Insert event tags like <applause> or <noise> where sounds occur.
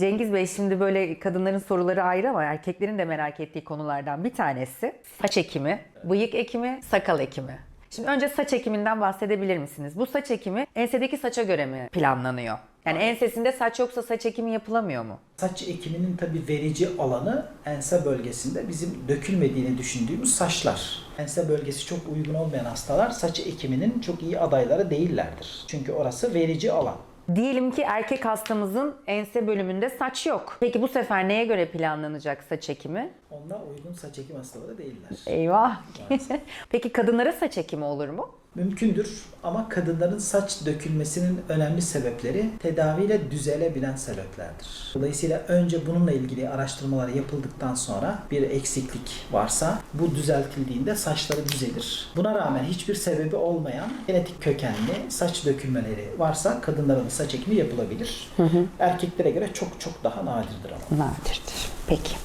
Cengiz Bey şimdi böyle kadınların soruları ayrı ama erkeklerin de merak ettiği konulardan bir tanesi saç ekimi, bıyık ekimi, sakal ekimi. Şimdi önce saç ekiminden bahsedebilir misiniz? Bu saç ekimi ensedeki saça göre mi planlanıyor? Yani ensesinde saç yoksa saç ekimi yapılamıyor mu? Saç ekiminin tabi verici alanı ense bölgesinde bizim dökülmediğini düşündüğümüz saçlar. Ense bölgesi çok uygun olmayan hastalar saç ekiminin çok iyi adayları değillerdir. Çünkü orası verici alan. Diyelim ki erkek hastamızın ense bölümünde saç yok. Peki bu sefer neye göre planlanacak saç ekimi? Onlar uygun saç ekim hastaları değiller. Eyvah. <laughs> Peki kadınlara saç ekimi olur mu? Mümkündür ama kadınların saç dökülmesinin önemli sebepleri tedaviyle düzelebilen sebeplerdir. Dolayısıyla önce bununla ilgili araştırmalar yapıldıktan sonra bir eksiklik varsa bu düzeltildiğinde saçları düzelir. Buna rağmen hiçbir sebebi olmayan genetik kökenli saç dökülmeleri varsa kadınların da saç ekimi yapılabilir. Erkeklere göre çok çok daha nadirdir ama. Nadirdir. Peki.